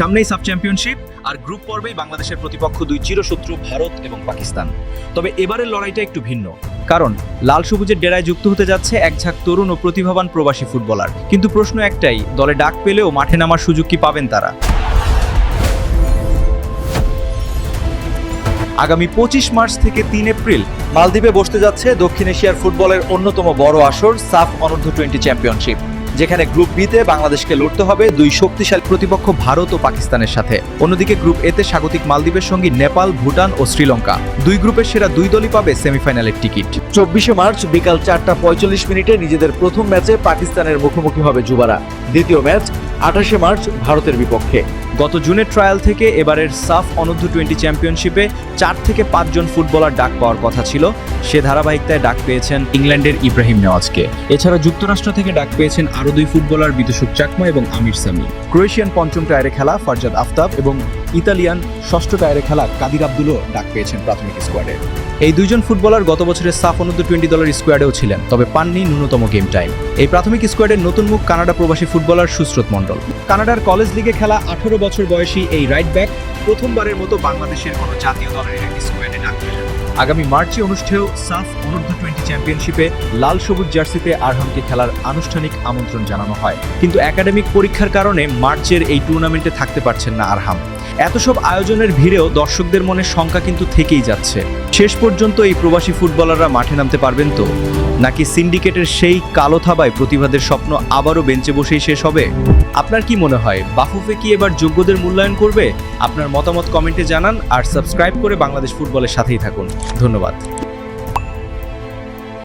সামনেই sub championship আর group পর্বেই বাংলাদেশের প্রতিপক্ষ দুই চিরশত্রু ভারত এবং পাকিস্তান। তবে এবারের লড়াইটা একটু ভিন্ন। কারণ, লাল সবুজের ডেরায় যুক্ত হতে যাচ্ছে এক ঝাঁক তরুণ ও প্রতিভাবান প্রবাসী ফুটবলার। কিন্তু প্রশ্ন একটাই, দলে ডাক পেলেও মাঠে নামার সুযোগ কি পাবেন তারা? আগামী পঁচিশ মার্চ থেকে তিন এপ্রিল মালদ্বীপে বসতে যাচ্ছে দক্ষিণ এশিয়ার ফুটবলের অন্যতম বড় আসর সাফ অনূর্ধ্ব টোয়েন্টি চ্যাম্পিয়নশিপ যেখানে গ্রুপ বিতে বাংলাদেশকে লড়তে হবে, দুই শক্তিশালী প্রতিপক্ষ ভারত ও পাকিস্তানের সাথে। অন্যদিকে গ্রুপ এতে স্বাগতিক মালদ্বীপের সঙ্গে নেপাল, ভুটান ও শ্রীলঙ্কা। দুই গ্রুপের সেরা দুই দলই পাবে সেমিফাইনালের টিকিট। চব্বিশে মার্চ বিকাল চারটা পঁয়তাল্লিশ মিনিটে নিজেদের প্রথম ম্যাচে পাকিস্তানের মুখোমুখি হবে যুবারা। দ্বিতীয় ম্যাচ আঠাশে মার্চ ভারতের বিপক্ষে। গত জুনের ট্রায়াল থেকে এবারের সাফ অনূর্ধ্ব টোয়েন্টি চ্যাম্পিয়নশিপে চার থেকে পাঁচজন ফুটবলার ডাক পাওয়ার কথা ছিল। সে ধারাবাহিকতায় ডাক পেয়েছেন ইংল্যান্ডের ইব্রাহিম নেওয়াজকে। এছাড়া যুক্তরাষ্ট্র থেকে ডাক পেয়েছেন আরও দুই ফুটবলার বিদুষক চাকমা এবং আমির সামি। ক্রোয়েশিয়ান পঞ্চম টায়ারে খেলা ফারজাদ আফতাব এবং ইতালিয়ান ষষ্ঠ টায়ারে খেলা কাদির আব্দুলও ডাক পেয়েছেন প্রাথমিক স্কোয়াডে। এই দুইজন ফুটবলার গত বছরের সাফ অনূর্ধ্ব টোয়েন্টি দলের স্কোয়াডেও ছিলেন, তবে পাননি ন্যূনতম গেম টাইম এই প্রাথমিক স্কোয়াডের নতুন মুখ কানাডা প্রবাসী ফুটবলার সুস্রোত মণ্ডল। কানাডার কলেজ লিগে খেলা আঠারো বছর বয়সী এই রাইট ব্যাক প্রথমবারের মতো বাংলাদেশের কোনো জাতীয় দলের একটি স্কোয়াডে ডাক পেলেন। আগামী মার্চে অনুষ্ঠেয় সাফ অনূর্ধ্ব টোয়েন্টি চ্যাম্পিয়নশিপে লাল সবুজ জার্সিতে আরহামকে খেলার আনুষ্ঠানিক আমন্ত্রণ জানানো হয়। কিন্তু একাডেমিক পরীক্ষার কারণে মার্চের এই টুর্নামেন্টে থাকতে পারছেন না আরহাম। এত সব আয়োজনের ভিড়েও দর্শকদের মনে শঙ্কা কিন্তু থেকেই যাচ্ছে। শেষ পর্যন্ত এই প্রবাসী ফুটবলাররা মাঠে নামতে পারবেন তো? নাকি সিন্ডিকেটের সেই কালো থাবায় প্রতিভাদের স্বপ্ন আবারও বেঞ্চে বসেই শেষ হবে? আপনার কি মনে হয়, বাফুফে কি এবার যোগ্যদের মূল্যায়ন করবে? আপনার মতামত কমেন্টে জানান আর সাবস্ক্রাইব করে বাংলাদেশ ফুটবলের সাথেই থাকুন। ধন্যবাদ।